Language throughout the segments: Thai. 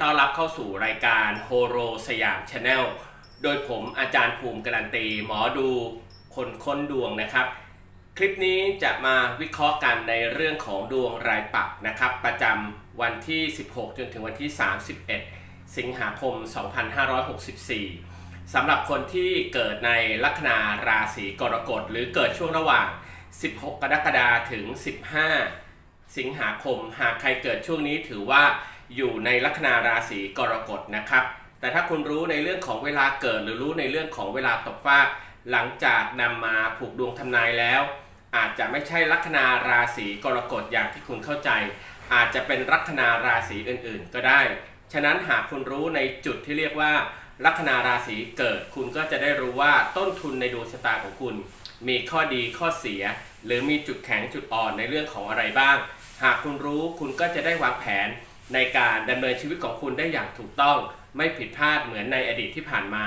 ต้อนรับเข้าสู่รายการโฮโรสยามชาแนล โดยผมอาจารย์ภูมิการันตี หมอดูคนค้นดวงนะครับ คลิปนี้จะมาวิเคราะห์กันในเรื่องของดวงรายปักนะครับ ประจำวันที่ 16 จนถึงวันที่ 31 สิงหาคม 2564 สำหรับคนที่เกิดในลัคนาราศีกรกฎ หรือเกิดช่วงระหว่าง 16 กรกฎาคมถึง 15 สิงหาคม หากใครเกิดช่วงนี้ถือว่า อยู่ในลัคนาราศีกรกฎนะครับ แต่ถ้าคุณรู้ในเรื่องของเวลาเกิดหรือรู้ในเรื่องของเวลาตกฟากหลังจากนำมาผูกดวงทำนายแล้ว อาจจะไม่ใช่ลัคนาราศีกรกฎอย่างที่คุณเข้าใจ อาจจะเป็นลัคนาราศีอื่นๆ ก็ได้ ฉะนั้นหากคุณรู้ในจุดที่เรียกว่า ลัคนาราศีเกิดคุณก็จะได้รู้ว่าต้นทุนในดวงชะตาของคุณ มีข้อดีข้อเสีย หรือมีจุดแข็งจุดอ่อนในเรื่องของอะไรบ้าง หากคุณรู้คุณก็จะได้วางแผน ในการดำเนินชีวิตของคุณได้อย่างถูกต้อง ไม่ผิดพลาดเหมือนในอดีตที่ผ่านมา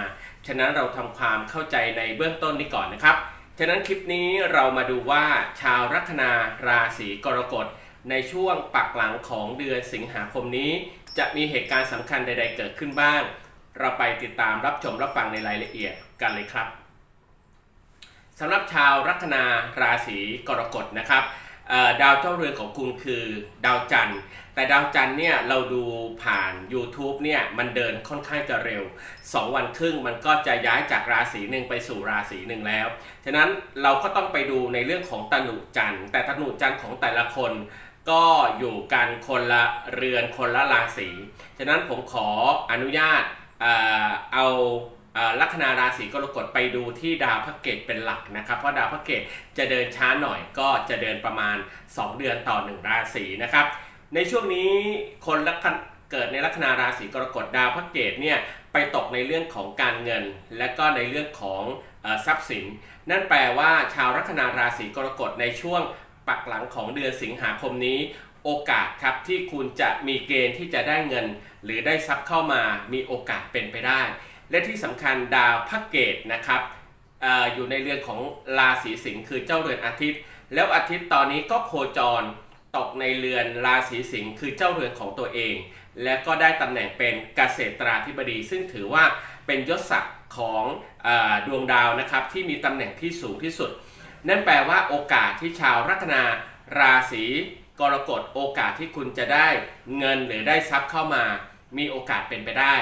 ฉะนั้นเราทำความเข้าใจในเบื้องต้นนี้ก่อนนะครับ ฉะนั้นคลิปนี้เรามาดูว่าชาวลัคนาราศีกรกฎในช่วงปักหลังของเดือนสิงหาคมนี้ จะมีเหตุการณ์สำคัญใด ๆ เกิดขึ้นบ้าง เราไปติดตามรับชมรับฟังในรายละเอียดกันเลยครับสำหรับชาวลัคนาราศีกรกฎนะครับดาวเจ้าเรือนของคุณคือดาวจันทร์ แต่ดาวจันทร์เนี่ยเราดูผ่าน YouTube เนี่ยมันเดินค่อนข้างจะเร็ว 2 วันครึ่งมันก็จะย้ายจากราศีหนึ่งไปสู่ราศีหนึ่งแล้ว ฉะนั้นเราก็ต้องไปดูในเรื่องของตนุจันทร์ แต่ตนุจันทร์ของแต่ละคนก็อยู่กันคนละเรือนคนละราศี ฉะนั้นผมขออนุญาตเอาลัคนาราศีกรกฎไปดูที่ดาวพระเกตเป็นหลักนะครับ เพราะดาวพระเกตจะเดินช้าหน่อยก็จะเดินประมาณ 2 เดือนต่อ 1 ราศีนะครับ ในช่วงนี้คนลัคนาเกิดในลัคนาราศีกรกฎดาวพระเกตเนี่ยไปตกในเรื่องของการเงิน และก็ในเรื่องของอทรัพย์สิน นั่นแปลว่าชาวลัคนาราศีกรกฎในช่วงปักหลังของเดือนสิงหาคมนี้โอกาสครับที่คุณจะมีเกณฑ์ที่จะได้เงิน หรือได้ทรัพย์เข้ามามีโอกาสเป็นไปได้ และที่สำคัญดาวพระเกตนะครับอออยู่ในเรือนของราศีสิงห์คือเจ้าเรือนอาทิตย์ แล้วอาทิตย์ตอนนี้ก็โคจร ตกในเรือนราศีสิงห์คือเจ้าเรือนของตัวเอง และก็ได้ตำแหน่งเป็นเกษตราธิบดี ซึ่งถือว่าเป็นยศศักดิ์ของอดวงดาวนะครับที่มีตำแหน่งที่สูงที่สุด นั่นแปลว่าโอกาสที่ชาวลัคนาราศีกรกฎโอกาสที่คุณจะได้เงินหรือได้ทรัพย์เข้ามา มีโอกาสเป็นไปได้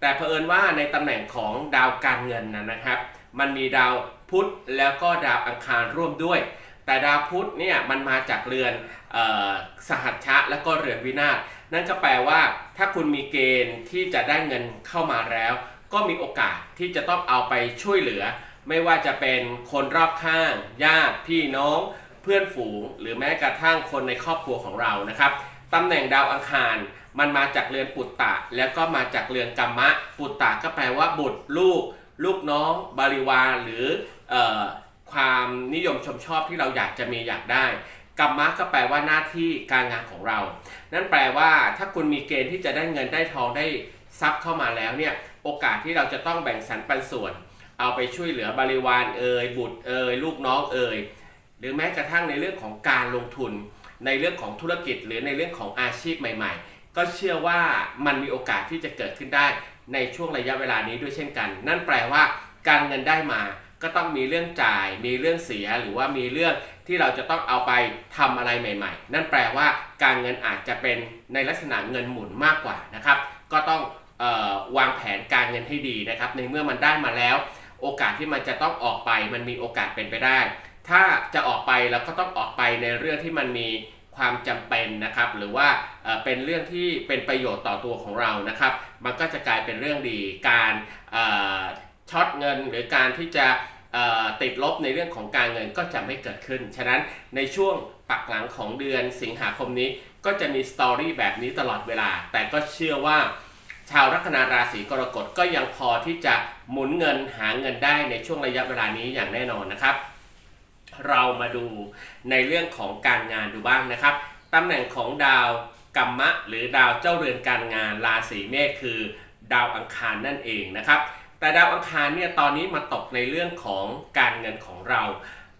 แต่เผอิญว่าในตำแหน่งของดาวการเงินนะนะครับ มันมีดาวพุธแล้วก็ดาวอังคารร่วมด้วย แต่ดาวพุธเนี่ยมันมาจากเรือนออสหัชชะและก็เรือนวินาศนั่นก็แปลว่า ถ้าคุณมีเกณฑ์ที่จะได้เงินเข้ามาแล้ว ก็มีโอกาสที่จะต้องเอาไปช่วยเหลือ ไม่ว่าจะเป็นคนรอบข้าง ญาติพี่น้อง เพื่อนฝูง หรือแม้กระทั่งคนในครอบครัวของเรานะครับตำแหน่งดาวอังคารมันมาจากเรือนปุตตะ แล้วก็มาจากเรือนกัมมะ ปุตตะก็แปลว่าบุตรลูก ลูกน้อง บริวารหรืออ ความนิยมชมชอบที่เราอยากจะมีอยากได้กัมมะก็แปลว่าหน้าที่การงานของเรา นั่นแปลว่าถ้าคุณมีเกณฑ์ที่จะได้เงินได้ทองได้ทรัพย์เข้ามาแล้วเนี่ยโอกาสที่เราจะต้องแบ่งสรรปันส่วน เอาไปช่วยเหลือบริวารเอ่ยบุตรเอ่ยลูกน้องเอ่ยหรือแม้กระทั่งในเรื่องของการลงทุน ในเรื่องของธุรกิจ หรือในเรื่องของอาชีพใหม่ ๆ ก็เชื่อว่ามันมีโอกาสที่จะเกิดขึ้นได้ในช่วงระยะเวลานี้ด้วยเช่นกัน นั่นแปลว่าการเงินได้มา ก็ต้องมีเรื่องจ่าย มีเรื่องเสียหรือว่ามีเรื่องที่เราจะต้องเอาไปทำอะไรใหม่ ๆ นั่นแปลว่าการเงินอาจจะเป็นในลักษณะเงินหมุนมากกว่านะครับ ก็ต้องออวางแผนการเงินให้ดีนะครับ ในเมื่อมันได้มาแล้ว โอกาสที่มันจะต้องออกไป มันมีโอกาสเป็นไปได้ ถ้าจะออกไปเราก็ต้องออกไปในเรื่องที่มันมีความจำเป็นนะครับหรือว่าเป็นเรื่องที่เป็นประโยชน์ต่อตัวของเรานะครับ มันก็จะกลายเป็นเรื่องดีการ ช็อตเงินหรือการที่จะติดลบในเรื่องของการเงินก็จะไม่เกิดขึ้น ฉะนั้นในช่วงปักหลังของเดือนสิงหาคมนี้ ก็จะมีสตอรี่แบบนี้ตลอดเวลา แต่ก็เชื่อว่า ชาวลัคนาราศีกรกฎก็ยังพอที่จะหมุนเงินหาเงินได้ในช่วงระยะเวลานี้อย่างแน่นอนนะครับ เรามาดูในเรื่องของการงานดูบ้างนะครับตำแหน่งของดาวกัมมะ หรือดาวเจ้าเรือนการงานราศีเมษคือ ดาวอังคารนั่นเองนะครับ แต่ดาวอังคารเนี่ยตอนนี้มาตกในเรื่องของการเงินของเรา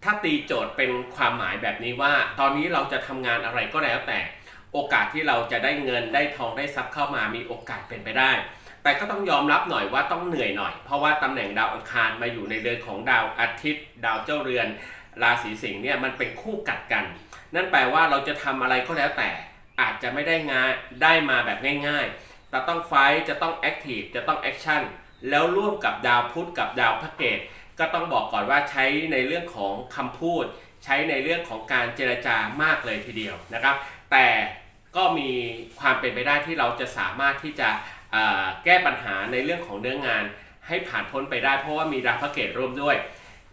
ถ้าตีโจทย์เป็นความหมายแบบนี้ว่า ตอนนี้เราจะทำงานอะไรก็แล้วแต่ โอกาสที่เราจะได้เงินได้ทองได้ทรัพย์เข้ามามีโอกาสเป็นไปได้ แต่ก็ต้องยอมรับหน่อยว่าต้องเหนื่อยหน่อย เพราะว่าตำแหน่งดาวอังคารมาอยู่ในเรือนของดาวอาทิตย์ ดาวเจ้าเรือน ราศีสิงห์เนี่ยมันเป็นคู่กัดกัน นั่นแปลว่าเราจะทำอะไรก็แล้วแต่ อาจจะไม่ได้งานได้มาแบบง่าย ๆ แต่ต้องไฟท์จะต้องแอคทีฟจะต้องแอคชั่น แล้วร่วมกับดาวพุธกับดาวพระเกตก็ต้องบอกก่อนว่าใช้ในเรื่องของคำพูด ใช้ในเรื่องของการเจรจามากเลยทีเดียวนะครับ แต่ก็มีความเป็นไปได้ที่เราจะสามารถที่จะแก้ปัญหาในเรื่องของเนื้องงาน ให้ผ่านพ้นไปได้ เพราะว่ามีดาวพระเกตร่วมด้วย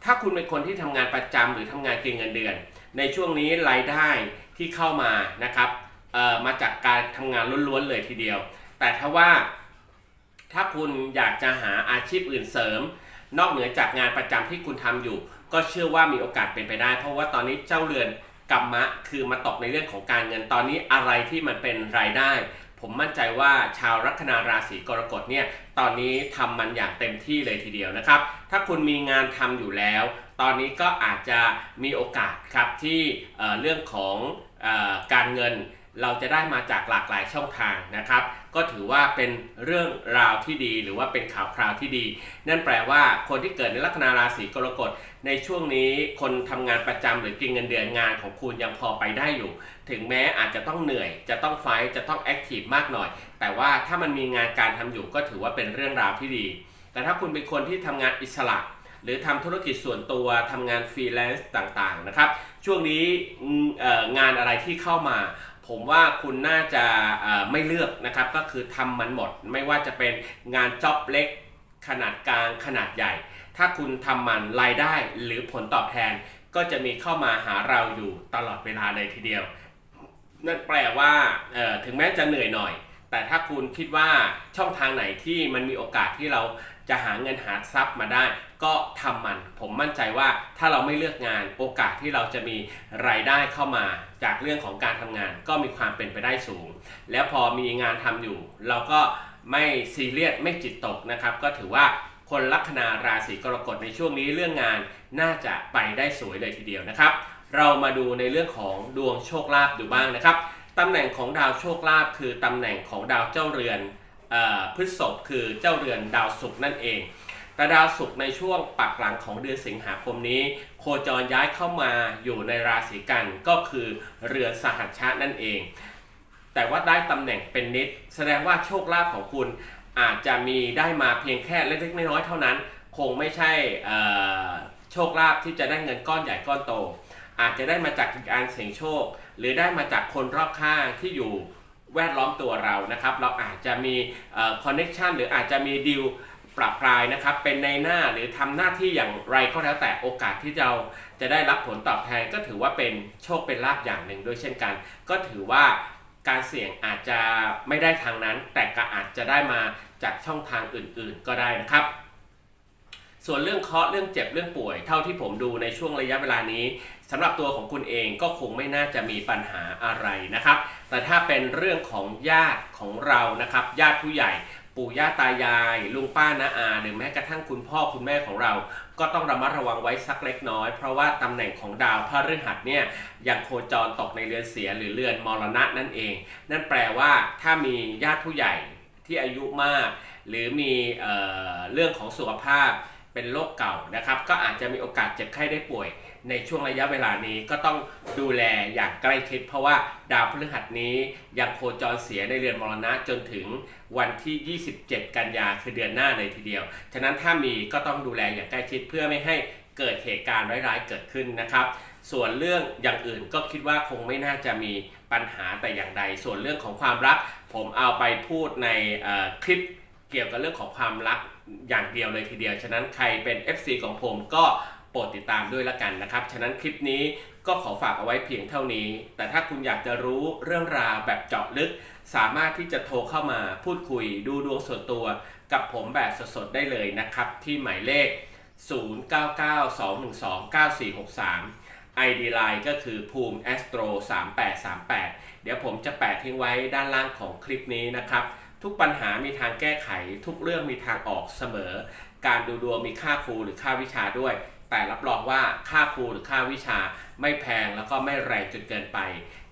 ถ้าคุณเป็นคนที่ทำงานประจำหรือทำงานเก็งเงินเดือน ในช่วงนี้รายได้ที่เข้ามานะครับมาจากการทำงานล้วนๆเลยทีเดียว แต่ถ้าว่า ถ้าคุณอยากจะหาอาชีพอื่นเสริม นอกเหนือจากงานประจำที่คุณทำอยู่ ก็เชื่อว่ามีโอกาสเป็นไปได้ เพราะว่าตอนนี้เจ้าเรือนกรรมะคือมาตกในเรื่องของการเงินตอนนี้อะไรที่มันเป็นรายได้ ผมมั่นใจว่าชาวลัคนาราศีกรกฎเนี่ยตอนนี้ทำมันอย่างเต็มที่เลยทีเดียวนะครับ ถ้าคุณมีงานทำอยู่แล้ว ตอนนี้ก็อาจจะมีโอกาสครับที่เเรื่องของออการเงิน เราจะได้มาจากหลากหลายช่องทางนะครับ ก็ถือว่าเป็นเรื่องราวที่ดี หรือว่าเป็นข่าวคราวที่ดี นั่นแปลว่าคนที่เกิดในลัคนาราศีกรกฎในช่วงนี้คนทำงานประจำหรือกินเงินเดือนงานของคุณยังพอไปได้อยู่ ถึงแม้อาจจะต้องเหนื่อย จะต้องไฟจะต้องแอคทีฟมากหน่อย แต่ว่าถ้ามันมีงานการทำอยู่ก็ถือว่าเป็นเรื่องราวที่ดี แต่ถ้าคุณเป็นคนที่ทำงานอิสระหรือทำธุรกิจส่วนตัวทำงานฟรีแลนซ์ต่างๆนะครับ ช่วงนี้งานอะไรที่เข้ามา ผมว่าคุณน่าจะไม่เลือกนะครับก็คือทำมันหมด ไม่ว่าจะเป็นงานจ็อบเล็ก ขนาดกลางขนาดใหญ่ ถ้าคุณทำมันรายได้หรือผลตอบแทนก็จะมีเข้ามาหาเราอยู่ตลอดเวลาเลยทีเดียว นั่นแปลว่าถึงแม้จะเหนื่อยหน่อย แต่ถ้าคุณคิดว่าช่องทางไหนที่มันมีโอกาสที่เรา จะหาเงินหาทรัพย์มาได้ ก็ทำมัน ผมมั่นใจว่าถ้าเราไม่เลือกงานโอกาสที่เราจะมีรายได้เข้ามา จากเรื่องของการทำงาน ก็มีความเป็นไปได้สูง แล้วพอมีงานทำอยู่ เราก็ไม่ซีเรียสไม่จิตตกนะครับ ก็ถือว่าคนลัคนาราศีกรกฎในช่วงนี้เรื่องงานน่าจะไปได้สวยเลยทีเดียวนะครับ เรามาดูในเรื่องของดวงโชคลาภดูบ้างนะครับตำแหน่งของดาวโชคลาภคือตำแหน่งของดาวเจ้าเรือน พฤษภคือเจ้าเรือนดาวศุกร์นั่นเองแต่ดาวศุกร์ในช่วงปักหลังของเดือนสิงหาคมนี้ โคจรย้ายเข้ามาอยู่ในราศีกันก็คือเรือนสหัชชะนั่นเอง แต่ว่าได้ตำแหน่งเป็นนิด แสดงว่าโชคลาภของคุณอาจจะมีได้มาเพียงแค่เล็กๆน้อยๆเท่านั้น คงไม่ใช่โชคลาภที่จะได้เงินก้อนใหญ่ก้อนโต อาจจะได้มาจากการเสี่ยงโชค หรือได้มาจากคนรอบข้างที่อยู่ แวดล้อมตัวเรานะครับ เราอาจจะมีคอนเน็ชันหรืออาจจะมีดีลปรับปรายนะครับ เป็นในหน้าหรือทำหน้าที่อย่างไรก็แล้วแต่โอกาสที่เราจะได้รับผลตอบแทนก็ถือว่าเป็นโชคเป็นลาภอย่างหนึ่งด้วยเช่นกัน ก็ถือว่าการเสี่ยงอาจจะไม่ได้ทางนั้น แต่ก็อาจจะได้มาจากช่องทางอื่น ๆ ก็ได้นะครับ ส่วนเรื่องเคาะเรื่องเจ็บเรื่องป่วย เท่าที่ผมดูในช่วงระยะเวลานี้สำหรับตัวของคุณเองก็คงไม่น่าจะมีปัญหาอะไรนะครับ แต่ถ้าเป็นเรื่องของญาติของเรานะครับญาติผู้ใหญ่ปู่ย่าตายาย ลุงป้าน้าอาหรือแม้กระทั่งคุณพ่อคุณแม่ของเรา ก็ต้องระมัดระวังไว้สักเล็กน้อย เพราะว่าตำแหน่งของดาวพฤหัสเนี่ยยังโคจรตกในเรือนเสียหรือเรือนมรณะนั่นเอง นั่นแปลว่าถ้ามีญาติผู้ใหญ่ที่อายุมาก หรือมีเออเรื่องของสุขภาพ เป็นโรคเก่านะครับ ก็อาจจะมีโอกาสเจ็บไข้ได้ป่วย ในช่วงระยะเวลานี้ก็ต้องดูแลอย่างใกล้ชิดเพราะว่าดาวพฤหัสนี้ยังโคจรเสียในเรือนมรณะจนถึงวันที่ 27 กันยาคือเดือนหน้าเลยทีเดียว ฉะนั้นถ้ามีก็ต้องดูแลอย่างใกล้ชิดเพื่อไม่ให้เกิดเหตุการณ์ร้ายๆเกิดขึ้นนะครับ ส่วนเรื่องอย่างอื่นก็คิดว่าคงไม่น่าจะมีปัญหาแต่อย่างใด ส่วนเรื่องของความรัก ผมเอาไปพูดในคลิปเกี่ยวกับเรื่องของความรัก อย่างเดียวเลยทีเดียว ฉะนั้นใครเป็น FC ของผมก็โปรดติดตามด้วยละกันนะครับ ฉะนั้นคลิปนี้ก็ขอฝากเอาไว้เพียงเท่านี้ แต่ถ้าคุณอยากจะรู้เรื่องราวแบบเจาะลึก สามารถที่จะโทรเข้ามาพูดคุยดูดวงส่วนตัวกับผมแบบสดๆได้เลยนะครับ ที่หมายเลข 0992129463 ID Line ก็คือภูมิ Astro 3838 เดี๋ยวผมจะแปะทิ้งไว้ด้านล่างของคลิปนี้นะครับ ทุกปัญหามีทางแก้ไข ทุกเรื่องมีทางออกเสมอ การดูดวงมีค่าครูหรือค่าวิชาด้วย แต่รับรองว่าค่าครูหรือค่าวิชาไม่แพงแล้วก็ไม่แรงจนเกินไป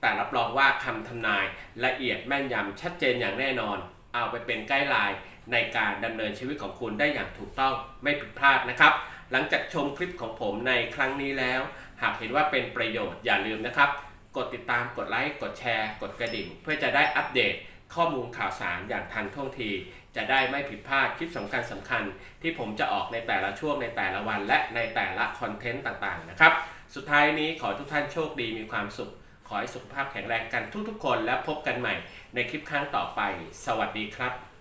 แต่รับรองว่าคำทำนายละเอียดแม่นยำชัดเจนอย่างแน่นอน เอาไปเป็นไกด์ไลน์ในการดำเนินชีวิตของคุณได้อย่างถูกต้องไม่ผิดพลาดนะครับ หลังจากชมคลิปของผมในครั้งนี้แล้ว หากเห็นว่าเป็นประโยชน์อย่าลืมนะครับ กดติดตามกดไลค์กดแชร์ กดกระดิ่ง เพื่อจะได้อัปเดต ข้อมูลข่าวสารอย่างทันท่วงที จะได้ไม่ผิดพลาดคลิปสำคัญสำคัญ ที่ผมจะออกในแต่ละช่วงในแต่ละวัน และในแต่ละคอนเทนต์ต่างๆนะครับ สุดท้ายนี้ขอทุกท่านโชคดีมีความสุข ขอให้สุขภาพแข็งแรงกันทุกๆ คน และพบกันใหม่ในคลิปครั้งต่อไป สวัสดีครับ